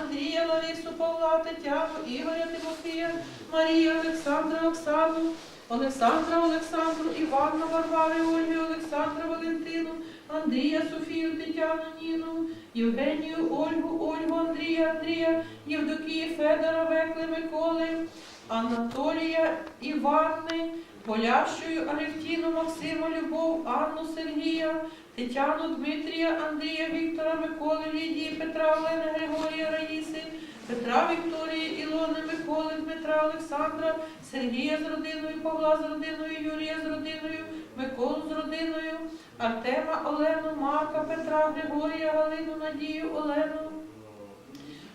Андрія, Ларису, Павла, Тетяну, Ігоря, Тимофія, Марію, Олександра, Оксану, Олександра, Олександру, Іванну, Варвари, Ольги, Олександра, Валентину, Андрія, Софію, Тетяну, Ніну, Євгенію, Ольгу, Ольгу, Андрія, Андрія, Євдокії, Федора, Векли, Миколи, Анатолія, Іванни, Полящую, Алевтіну, Максима, Любов, Анну, Сергія, Тетяну, Дмитрія, Андрія, Віктора, Миколи, Лідії, Петра, Олени, Григорія, Раїси, Петра, Вікторії, Ілони, Миколи, Дмитра, Олександра, Сергія з родиною, Павла з родиною, Юрія з родиною, Миколу з родиною, Артема, Олену, Марка, Петра, Григорія, Галину, Надію, Олену.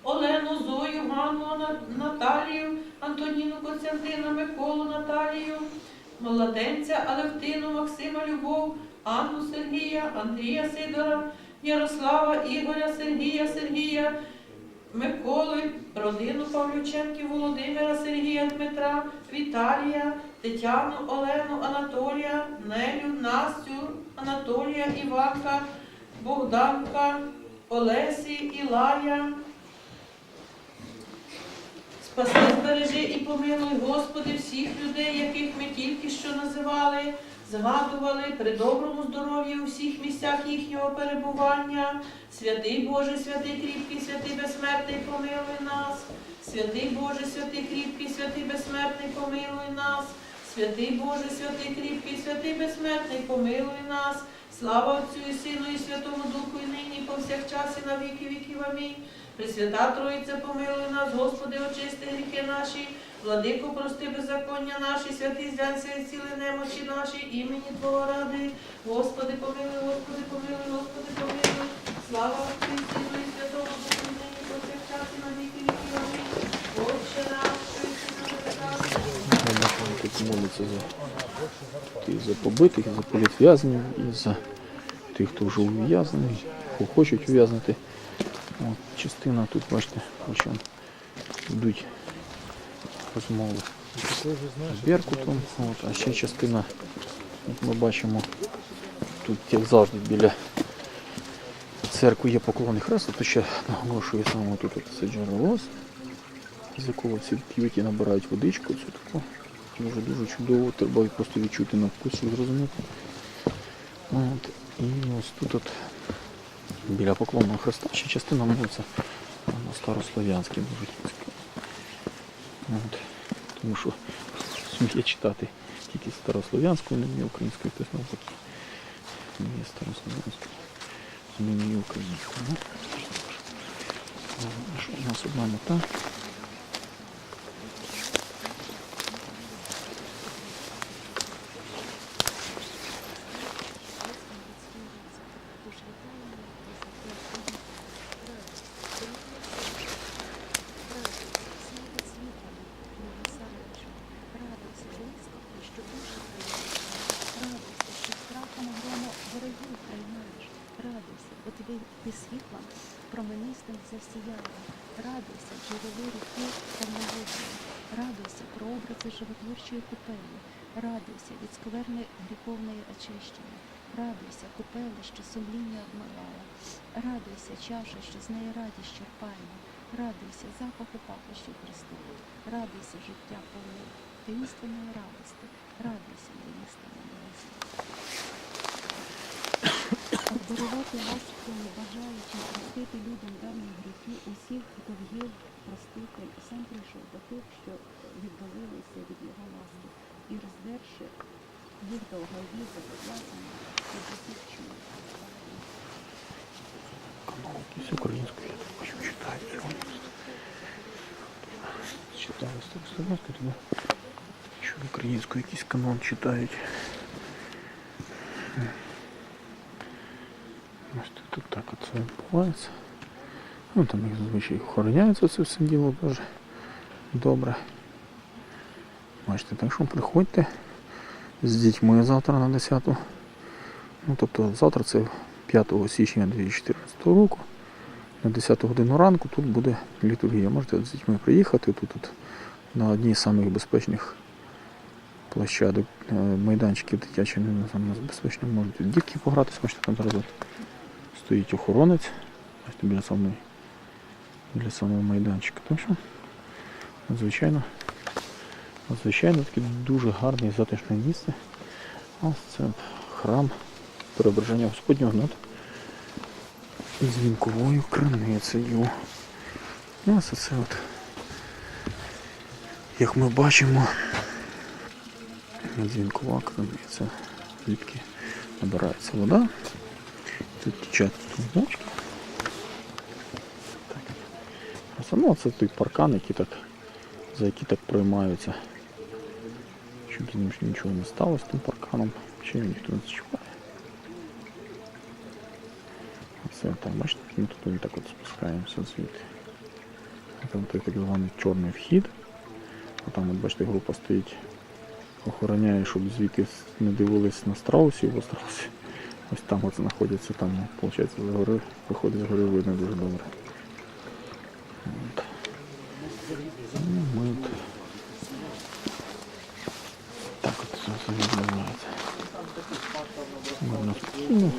Олену, Зою, Ганну, Наталію, Антоніну, Костянтина, Миколу, Наталію, Младенця, Алевтину, Максима, Любов, Анну Сергія, Андрія Сидора, Ярослава, Ігоря, Сергія, Сергія, Миколи, родину Павлюченків, Володимира, Сергія, Дмитра, Віталія, Тетяну, Олену, Анатолія, Нелю, Настю, Анатолія, Іванка, Богданка, Олесі, Ілая. Спаси, збережи і помилуй, Господи, всіх людей, яких що називали, згадували при доброму здоров'ї у всіх місцях їхнього перебування. Святий Боже, святий кріпкий, святий безсмертний, помилуй нас. Святий Боже, святий кріпкий, святий безсмертний, помилуй нас. Святий Боже, святий кріпкий, святий безсмертний, помилуй нас. Слава Отцю і Сину і Святому Духу, і нині, і повсякчас, і на віки віків. Амінь. Пресвята Троїця, помилуй нас, Господи, очисти гріхи наші, владико, прости беззаконня наші, святий зянься і ціли немочі наші, імені Твого ради. Господи, помилуй, Господи, помилуй, Господи, помилуй. Слава Отцю Сину і Святому і нині, повсякчас, і на віки віків. Амінь. Отче наш, молиться за, і за побитих, за політв'язнів, і за тих, хто вже ув'язнений, хочуть ув'язнити. Частина тут, бачите, он йдуть розмови з Беркутом, от, а ще частина, от ми бачимо, тут як завжди біля церкви є поклонний хрест, то ще наголошую саме тут це джерело, з якого всі п'ють і набирають водичку, цю таку. Дуже дуже чудово, треба просто відчути на вкусі, зрозуміти. От. І ось тут от біля поклонного хреста ще частина молиться на старослов'янській дуже. От. Тому що сміє читати тільки старослов'янською, не вміє українською, хтось навпаки. Вміє старослов'янською, не вміє українською. Ну. Що у нас одна мета. Засіяла. Радуйся, джерело ріки та невидимі. Радуйся, прообрази животворчої купелі. Радуйся від скверни гріховної очищення. Радуйся, купели, що сумління обмивала. Радуйся, чаша, що з неї радість черпаємо. Радуйся, запаху пахощів Христових. Радуйся, життя повне таїнственної радости. Радуйся, таїнственної радості. Обдарувати ласками, бажаючи простити людям давні гріхи усіх, хто в'їв проститель, сам прийшов до тих, що віддалилися від його ласки, і роздерши їх довгові зобов'язані від усіх канал якийсь українською, я так хочу читати. Читали старослов'янською, тоді що українською якийсь канон читають. Ось тут, так от це відбувається. Ну там їх зазвичай охороняється це все діло дуже добре. Бачите, так що приходьте з дітьми завтра на 10. Ну, тобто завтра це 5 січня 2014 року. На 10 годину ранку тут буде літургія. Можете з дітьми приїхати тут, тут на одній з самих безпечних площадок, е, майданчиків дитячих, не безпечно, можуть дітки погратися, бачите, там от стоїть охоронець, бачите, біля самої біля самого майданчика. Так що, звичайно, звичайно, таке дуже гарне і затишне місце. Ось це храм Преображення Господнього над дзвінковою криницею. Ну, ось це от, як ми бачимо, дзвінкова криниця, звідки набирається вода. Тут струмочки. Так. Це той паркан, який так, за який так приймаються. Щоб з ним нічого не сталося з тим парканом, ще його ніхто не зачіпає. Це там, бачите, ми тут так от спускаємося звідти. Там той так званий чорний вхід. А там, от бачите, група стоїть, охороняє, щоб звідти не дивились на страусів, бо страуси ось там от знаходяться, там, виходить, за гори, виходить з гори видно дуже добре. От. Ну, ми от так от це відбувається. Спокійно.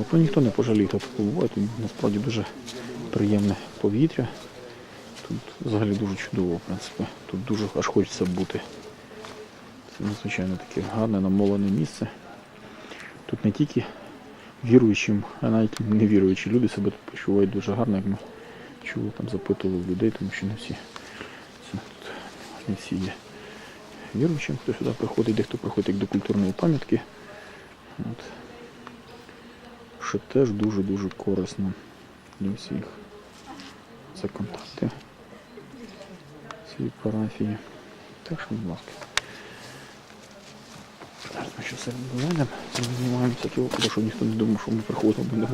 От, ну, ніхто не пожалів тут побуває, тут насправді дуже приємне повітря. Тут взагалі дуже чудово, в принципі. Тут дуже аж хочеться бути. Це надзвичайно таке гарне, намолене місце. Тут не тільки віруючим, а навіть невіруючі люди себе тут почувають дуже гарно, як ми чули, там запитували людей, тому що не всі, тут, не всі є віруючим, хто сюди приходить, дехто приходить як до культурної пам'ятки. От. Що теж дуже-дуже корисно для всіх. Це контакти цієї парафії. Так що, будь ласка. Зараз що все відбуваємо, знімаємо всякі окуди, щоб ніхто не думав, що ми приходимо, ми на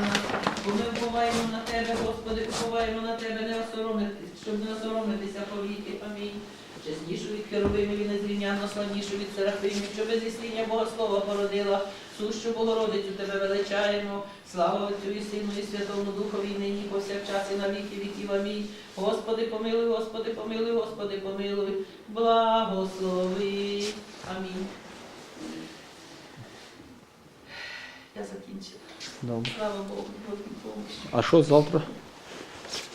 нас. Бо ми вповаємо на Тебе, Господи, поховаємо на Тебе, не осоромитися, щоб не осоромитися повіки. Амінь. Чеснішу від Херовимів і незрівняно славнішу від Серафимів, що без ісління Богослова породила, сущу Богородицю Тебе величаємо. Слава Отцю і Сину і Святому Духові, і нині повсякчас і на віки віків. Амінь. Господи, помилуй, Господи, помилуй, Господи, помилуй. Благослови. Амінь. Я закінчила. Добре. Слава Богу, Богу. А що завтра?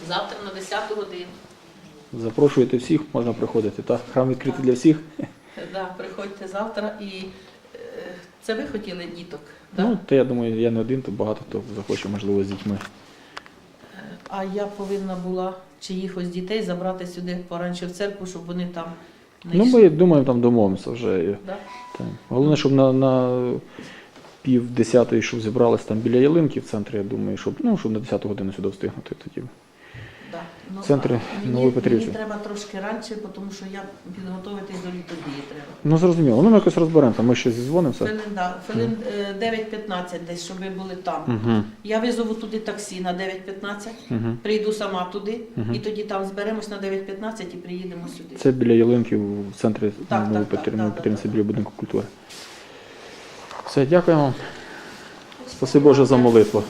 Завтра на 10 годину. Запрошуєте всіх, можна приходити. Так? Храм відкритий для всіх. Да, приходьте завтра і е, це ви хотіли діток, да? Ну, то я думаю, я не один, то багато хто захоче, можливо, з дітьми. а я повинна була чиїхось дітей забрати сюди поранше в церкву, щоб вони там не Ну, йшли. ми думаємо, там домовимося вже. Да? Так. Головне, щоб на, на пів десятої, щоб зібрались там біля ялинки в центрі, я думаю, щоб, ну, щоб на 10 годину сюди встигнути тоді. Ну, Центри мені, Нової Петрівці. Мені треба трошки раніше, тому що я підготуватись до літодії треба. Ну зрозуміло, ну ми якось розберемося, ми ще зізвонимося. Хвилин, да, хвилин е, 9-15 десь, щоб ви були там. Угу, Я визову туди таксі на 9.15, угу. прийду сама туди, Мгм. і тоді там зберемось на 9.15 і приїдемо сюди. Це біля ялинки в центрі Так, Нової так, Петрівни, так, так, біля будинку культури. Все, дякуємо. Спасибо Боже за молитву.